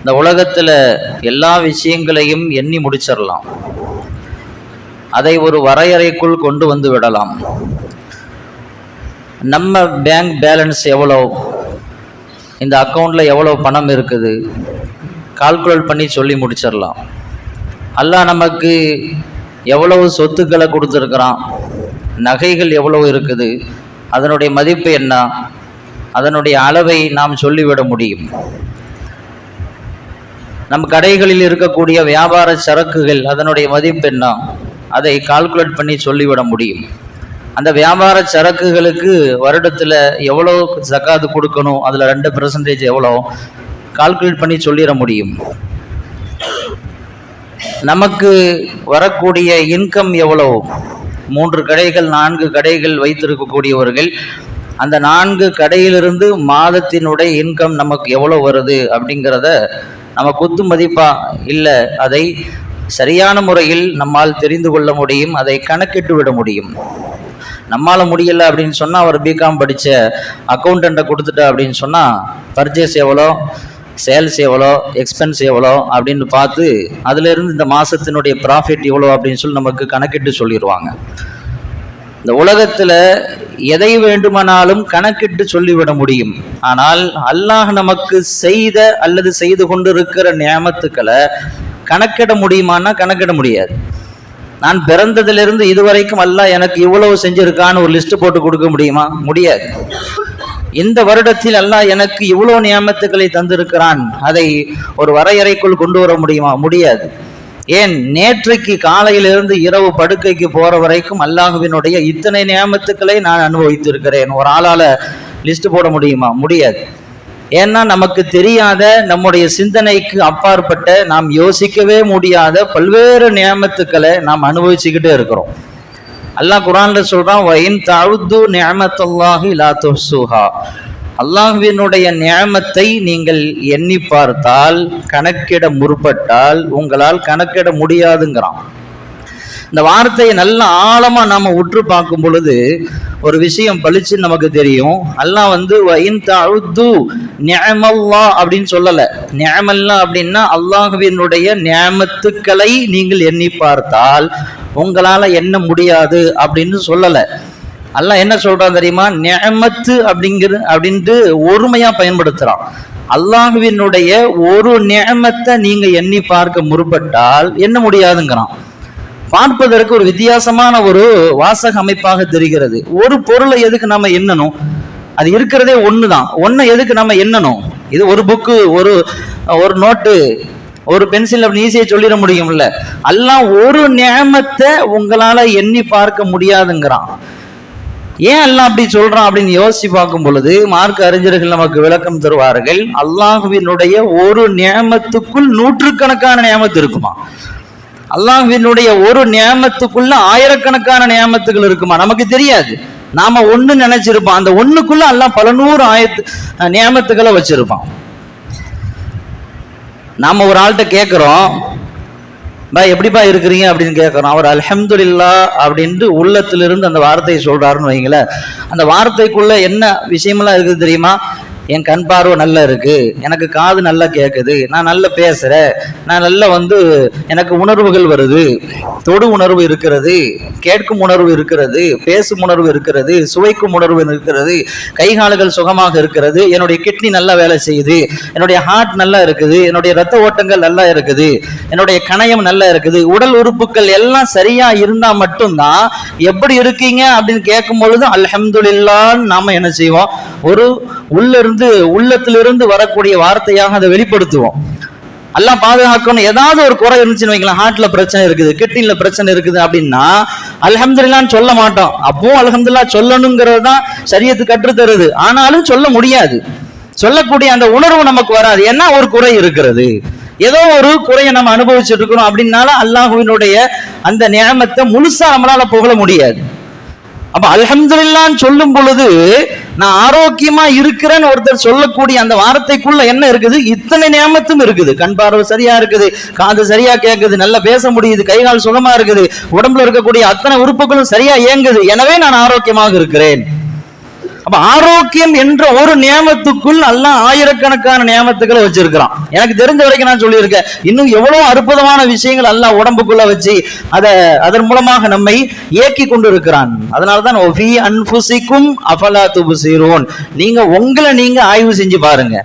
இந்த உலகத்தில் எல்லா விஷயங்களையும் எண்ணி முடிச்சிடலாம் அதை ஒரு வரையறைக்குள் கொண்டு வந்து விடலாம். நம்ம பேங்க் பேலன்ஸ் எவ்வளோ? இந்த அக்கௌண்ட்டில் எவ்வளோ பணம் இருக்குது? கால்குலேட் பண்ணி சொல்லி முடிச்சிடலாம் அல்லாஹ் நமக்கு எவ்வளவு சொத்துக்களை கொடுத்துருக்குறான்? நகைகள் எவ்வளவு இருக்குது? அதனுடைய மதிப்பு என்ன? அதனுடைய அளவை நாம் சொல்லிவிட முடியும். நம் கடைகளில் இருக்கக்கூடிய வியாபார சரக்குகள் அதனுடைய மதிப்பு என்ன? அதை கால்குலேட் பண்ணி சொல்லிவிட முடியும். அந்த வியாபார சரக்குகளுக்கு வருடத்தில் எவ்வளோ ஜக்காது கொடுக்கணும்? அதில் ரெண்டு பெர்சன்டேஜ் எவ்வளோ கால்குலேட் பண்ணி சொல்லிட முடியும். நமக்கு வரக்கூடிய இன்கம் எவ்வளோ மூன்று கடைகள் நான்கு கடைகள் வைத்திருக்கக்கூடியவர்கள் அந்த நான்கு கடையிலிருந்து மாதத்தினுடைய இன்கம் நமக்கு எவ்வளோ வருது? அப்படிங்கிறத நம்ம குத்து மதிப்பா? இல்லை. அதை சரியான முறையில் நம்மால் தெரிந்து கொள்ள முடியும் அதை கணக்கிட்டு விட முடியும். நம்மால் முடியலை அப்படின்னு சொன்னால் அவர் பிகாம் படித்த அக்கௌண்டண்ட்டை கொடுத்துட்டா அப்படின்னு சொன்னால் பர்ச்சேஸ் எவ்வளோ சேல்ஸ் எவ்வளோ எக்ஸ்பென்ஸ் எவ்வளோ அப்படின்னு பார்த்து அதிலிருந்து இந்த மாதத்தினுடைய ப்ராஃபிட் எவ்வளோ அப்படின்னு சொல்லி நமக்கு கணக்கிட்டு சொல்லிடுவாங்க. இந்த உலகத்தில் எதை வேண்டுமானாலும் கணக்கிட்டு சொல்லிவிட முடியும். ஆனால் அல்லாஹ் நமக்கு செய்த அல்லது செய்து கொண்டிருக்கிற நியமத்துக்களை கணக்கிட முடியுமான்னா கணக்கிட முடியாது. நான் பிறந்ததிலிருந்து இதுவரைக்கும் அல்லாஹ் எனக்கு இவ்வளவு செஞ்சிருக்கான்னு ஒரு லிஸ்ட் போட்டு கொடுக்க முடியுமா? முடியாது. இந்த வருடத்தில் அல்லாஹ் எனக்கு இவ்வளோ நியமத்துக்களை தந்திருக்கிறான். அதை ஒரு வரையறைக்குள் கொண்டு வர முடியுமா? முடியாது. ஏன் நேற்றைக்கு காலையிலிருந்து இரவு படுக்கைக்கு போற வரைக்கும் அல்லாஹுவினுடைய இத்தனை நியமத்துக்களை நான் அனுபவித்திருக்கிறேன். ஒரு ஆளால லிஸ்ட் போட முடியுமா? முடியாது. ஏன்னா நமக்கு தெரியாத நம்முடைய சிந்தனைக்கு அப்பாற்பட்ட நாம் யோசிக்கவே முடியாத பல்வேறு நியமத்துக்களை நாம் அனுபவிச்சுக்கிட்டே இருக்கிறோம். அல்லாஹ் குரான்ல சொல்றான் வயின் தழுது நியமத்தல்லாஹி லா துஹ்சுஹா அல்லாஹ்வினுடைய நியமத்தை நீங்கள் எண்ணி பார்த்தால் கணக்கிட முற்பட்டால் உங்களால் கணக்கிட முடியாதுங்கிறான். இந்த வார்த்தையை நல்ல ஆழமா நாம உற்று பார்க்கும் பொழுது ஒரு விஷயம் பளிச்சு நமக்கு தெரியும். அல்லாஹ் வந்து நியமல்லா அப்படின்னு சொல்லல. நியமல்லா அப்படின்னா அல்லாஹுவினுடைய நியமத்துக்களை நீங்கள் எண்ணி பார்த்தால் உங்களால் எண்ண முடியாது அப்படின்னு சொல்லலை. அல்லாஹ் என்ன சொல்றான் தெரியுமா? நியமத்து அப்படிங்கிற அப்படின்ட்டு ஒருமையா பயன்படுத்துறான். அல்லாஹுவினுடைய ஒரு நியமத்தை நீங்க எண்ணி பார்க்க முற்பட்டால் என்ன முடியாதுங்கிறான். பார்ப்பதற்கு ஒரு வித்தியாசமான ஒரு வாசக அமைப்பாக தெரிகிறது. ஒரு பொருளை எதுக்கு நம்ம எண்ணணும்? அது இருக்கிறதே ஒன்று தான் ஒன்றை எதுக்கு நம்ம எண்ணணும்? இது ஒரு புக்கு ஒரு ஒரு நோட்டு ஒரு பென்சில் அப்படின்னு ஈஸியாக சொல்லிட முடியும்ல. எல்லாம் ஒரு நியமத்தை உங்களால் எண்ணி பார்க்க முடியாதுங்கிறான். ஏன் எல்லாம் அப்படி சொல்றான் அப்படின்னு யோசிச்சு பார்க்கும் பொழுது மார்க்க அறிஞர்கள் நமக்கு விளக்கம் தருவார்கள் அல்லாஹுவினுடைய ஒரு நியமத்துக்குள் நூற்றுக்கணக்கான நியமத்து இருக்குமா? அல்லாஹ்வினுடைய ஒரு நியமத்துக்குள்ள ஆயிரக்கணக்கான நியமத்துகள் இருக்குமா? நமக்கு தெரியாது. நாம ஒண்ணு நினைச்சிருப்போம். அந்த ஒண்ணுக்குள்ள எல்லாம் பல நூறு ஆயத்து நியமத்துக்களை வச்சிருப்பான். நாம ஒரு ஆள்கிட்ட கேட்குறோம் பா எப்படிப்பா இருக்கிறீங்க அப்படின்னு கேட்குறோம் அவர் அல்ஹம்துலில்லா அப்படின்ட்டு உள்ளத்திலிருந்து அந்த வார்த்தையை சொல்றாருன்னு வைங்களேன். அந்த வார்த்தைக்குள்ள என்ன விஷயமெல்லாம் இருக்குது தெரியுமா? என் கண் பார்வை நல்லா இருக்கு. எனக்கு காது நல்லா கேட்குது நான் நல்லா பேசுகிறேன் நான் நல்லா வந்து எனக்கு உணர்வுகள் வருது. தொடு உணர்வு இருக்கிறது கேட்கும் உணர்வு இருக்கிறது பேசும் உணர்வு இருக்கிறது சுவைக்கும் உணர்வு இருக்கிறது கை கால்கள் சுகமாக இருக்கிறது என்னுடைய கிட்னி நல்லா வேலை செய்யுது என்னுடைய ஹார்ட் நல்லா இருக்குது என்னுடைய ரத்த ஓட்டங்கள் நல்லா இருக்குது என்னுடைய கணையம் நல்லா இருக்குது உடல் உறுப்புகள் எல்லாம் சரியா இருந்தா மட்டும்தான் எப்படி இருக்கீங்க அப்படின்னு கேட்கும் பொழுது அல்ஹம்துல்லான்னு நாம என்ன செய்வோம்? ஒரு உள்ள இருந்து உள்ளத்திலிருந்து வரக்கூடிய வார்த்தையாக அதை வெளிப்படுத்துவோம். எல்லாம் பாதுகாக்கணும். ஏதாவது ஒரு குறை இருந்துச்சுன்னு வைக்கலாம் ஹார்ட்ல பிரச்சனை இருக்குது கிட்னில பிரச்சனை இருக்குது அப்படின்னா அல்ஹம்துலில்லான்னு சொல்ல மாட்டோம். அப்பவும் அல்ஹம்துலில்லா சொல்லணுங்கிறது தான் சரியத்து கற்று தருது. ஆனாலும் சொல்ல முடியாது. சொல்லக்கூடிய அந்த உணர்வு நமக்கு வராது. ஏன்னா ஒரு குறை இருக்கிறது. ஏதோ ஒரு குறையை நம்ம அனுபவிச்சுட்டு இருக்கிறோம் அப்படின்னால அல்லாஹுவினுடைய அந்த நியமத்தை முழுசா நம்மளால புகழ முடியாது. அப்ப அல்ஹம்துலில்லான்னு சொல்லும் பொழுது நான் ஆரோக்கியமா இருக்கிறேன்னு ஒருத்தர் சொல்லக்கூடிய அந்த வார்த்தைக்குள்ள என்ன இருக்குது? இத்தனை நியமத்தும் இருக்குது. கண் பார்வை சரியா இருக்குது காது சரியா கேட்குது நல்லா பேச முடியுது கை கால் சுகமா இருக்குது உடம்புல இருக்கக்கூடிய அத்தனை உறுப்புகளும் சரியா இயங்குது. எனவே நான் ஆரோக்கியமாக இருக்கிறேன். அப்ப ஆரோக்கியம் என்ற ஒரு நியமத்துக்குள் நல்லா ஆயிரக்கணக்கான நியமத்துக்களை வச்சிருக்கிறான். எனக்கு தெரிஞ்ச வரைக்கும் நான் சொல்லியிருக்கேன் இன்னும் எவ்வளவு அற்புதமான விஷயங்கள் எல்லாம் உடம்புக்குள்ள வச்சு அதை அதன் மூலமாக நம்மை இயக்கி கொண்டு இருக்கிறான் அதனாலதான் ஒஃபி அன்புசிக்கும் அஃபலா துபுசிரோன். நீங்க உங்களை நீங்க ஆய்வு செஞ்சு பாருங்க.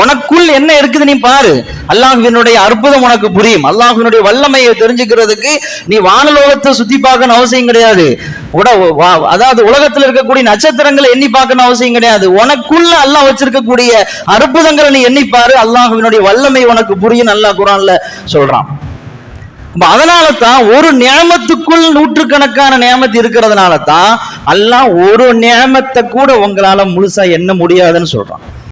உனக்குள் என்ன இருக்குது நீ பாரு. அல்லாஹ்வினுடைய அற்புதம் உனக்கு புரியும். அல்லாஹினுடைய வல்லமையை தெரிஞ்சுக்கிறதுக்கு நீ வானலோகத்தை சுத்தி பார்க்கணும் அவசியம் கிடையாது. உட அதாவது உலகத்தில் இருக்கக்கூடிய நட்சத்திரங்களை எண்ணி பார்க்கணும் அவசியம் கிடையாது. உனக்குள்ள அல்லாஹ் வச்சிருக்கக்கூடிய அற்புதங்களை நீ எண்ணி பாரு. அல்லாஹினுடைய வல்லமை உனக்கு புரியும். அல்லாஹ் குரான்ல சொல்றான். அதனால தான் ஒரு நியமத்துக்குள் நூற்றுக்கணக்கான நியமத்து இருக்கிறதுனால தான் அல்லாஹ் ஒரு நியமத்தை கூட உங்களால முழுசா எண்ண முடியாதுன்னு சொல்றான்.